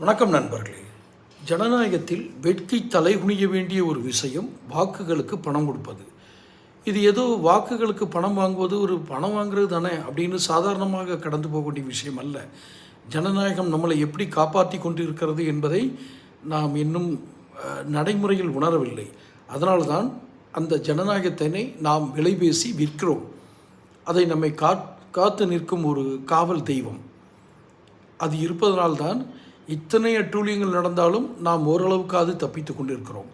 வணக்கம் நண்பர்களே. ஜனநாயகத்தில் வெட்கி தலைகுனிய வேண்டிய ஒரு விஷயம் வாக்குகளுக்கு பணம் கொடுப்பது. இது ஏதோ வாக்குகளுக்கு பணம் வாங்குவது ஒரு பணம் வாங்குறது தானே அப்படின்னு சாதாரணமாக கடந்து போக வேண்டிய விஷயம் அல்ல. ஜனநாயகம் நம்மளை எப்படி காப்பாற்றி கொண்டிருக்கிறது என்பதை நாம் இன்னும் நடைமுறையில் உணரவில்லை. அதனால்தான் அந்த ஜனநாயகத்தினை நாம் விலைபேசி விற்கிறோம். அதை நம்மை காத் காத்து நிற்கும் ஒரு காவல் தெய்வம். அது இருப்பதனால்தான் இத்தனை அட்டூழியங்கள் நடந்தாலும் நாம் ஓரளவுக்காவது தப்பித்து கொண்டிருக்கிறோம்.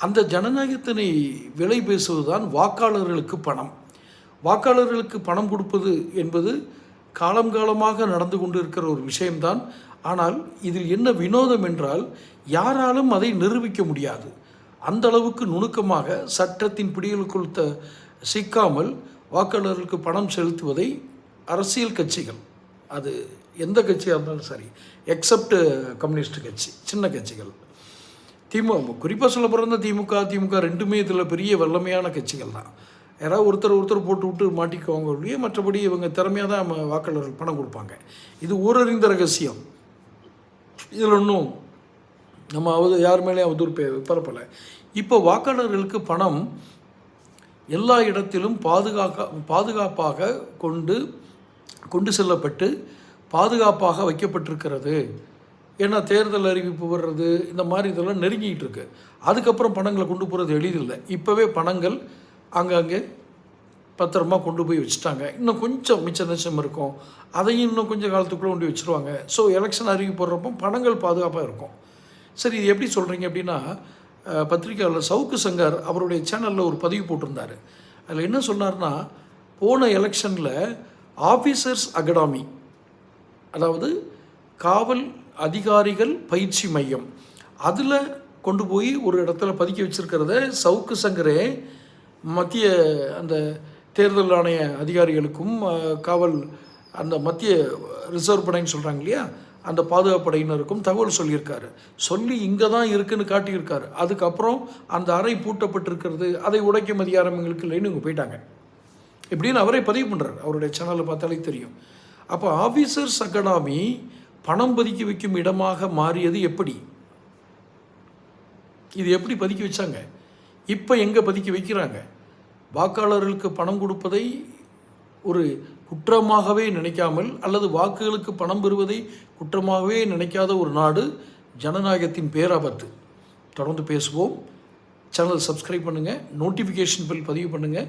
அந்த ஜனநாயகத்தினை விலை பேசுவதுதான் வாக்காளர்களுக்கு பணம். வாக்காளர்களுக்கு பணம் கொடுப்பது என்பது காலம் காலமாக நடந்து கொண்டிருக்கிற ஒரு விஷயம்தான். ஆனால் இதில் என்ன வினோதம் என்றால் யாராலும் அதை நிரூபிக்க முடியாது. அந்த அளவுக்கு நுணுக்கமாக சட்டத்தின் பிடிகளுக்குள் த சிக்காமல் வாக்காளர்களுக்கு பணம் செலுத்துவதை அரசியல் கட்சிகள் அது எந்த கட்சியாக இருந்தாலும் சரி எக்ஸப்ட் கம்யூனிஸ்ட் கட்சி சின்ன கட்சிகள். திமுக குறிப்பாக சொல்ல பிறந்த திமுக திமுக ரெண்டுமே இதில் பெரிய வல்லமையான கட்சிகள் தான். யாராவது ஒருத்தர் ஒருத்தர் போட்டு விட்டு மாட்டிக்குவாங்க ஒழிய மற்றபடி இவங்க திறமையாக தான் நம்ம வாக்காளர்கள் பணம் கொடுப்பாங்க. இது ஊரறிந்த ரகசியம். இதில் ஒன்றும் நம்ம அவது யார் மேலேயும் அவதூறு பே பரப்பலை. இப்போ வாக்காளர்களுக்கு பணம் எல்லா இடத்திலும் பாதுகாக்க பாதுகாப்பாக கொண்டு கொண்டு செல்லப்பட்டு பாதுகாப்பாக வைக்கப்பட்டிருக்கிறது. ஏன்னா தேர்தல் அறிவிப்பு வர்றது இந்த மாதிரி இதெல்லாம் நெருங்கிக்கிட்டு இருக்கு. அதுக்கப்புறம் பணங்களை கொண்டு போகிறது எளிதில்லை. இப்போவே பணங்கள் அங்கங்கே பத்திரமா கொண்டு போய் வச்சுட்டாங்க. இன்னும் கொஞ்சம் மிச்ச நச்சம் இருக்கும். அதையும் இன்னும் கொஞ்சம் காலத்துக்குள்ளே கொண்டு வச்சுருவாங்க. ஸோ எலெக்ஷன் அறிவிப்பு போடுறப்போ பணங்கள் பாதுகாப்பாக இருக்கும். சரி இது எப்படி சொல்கிறீங்க அப்படின்னா பத்திரிகையாளர் சவுக்கு சங்கர் அவருடைய சேனலில் ஒரு பதிவு போட்டிருந்தார். அதில் என்ன சொன்னார்னா போன எலெக்ஷனில் ஆஃபீஸர்ஸ் அகாடமி அதாவது காவல் அதிகாரிகள் பயிற்சி மையம் அதில் கொண்டு போய் ஒரு இடத்துல பதுக்கி வச்சிருக்கிறத சவுக்கு சங்கரே மத்திய அந்த தேர்தல் ஆணைய அதிகாரிகளுக்கும் காவல் அந்த மத்திய ரிசர்வ் படைன்னு சொல்கிறாங்க இல்லையா அந்த பாதுகாப்பு படையினருக்கும் தகவல் சொல்லியிருக்காரு. சொல்லி இங்கே தான் இருக்குன்னு காட்டியிருக்காரு. அதுக்கப்புறம் அந்த அறை பூட்டப்பட்டிருக்கிறது அதை உடைக்கும் அதிகாரம் எங்களுக்கு இல்லைன்னு இங்கே போயிட்டாங்க. இப்படின்னு அவரே பதிவு பண்ணுறாரு அவருடைய சேனலை பார்த்தாலே தெரியும். அப்போ ஆஃபீஸர்ஸ் அகாடமி பணம் பதுக்கி வைக்கும் இடமாக மாறியது எப்படி? இது எப்படி பதுக்கி வச்சாங்க? இப்போ எங்கே பதுக்கி வைக்கிறாங்க? வாக்காளர்களுக்கு பணம் கொடுப்பதை ஒரு குற்றமாகவே நினைக்காமல் அல்லது வாக்குகளுக்கு பணம் பெறுவதை குற்றமாகவே நினைக்காத ஒரு நாடு ஜனநாயகத்தின் பேராபத்து. தொடர்ந்து பேசுவோம். சேனல் சப்ஸ்கிரைப் பண்ணுங்கள் நோட்டிஃபிகேஷன் பில் பதிவு பண்ணுங்கள்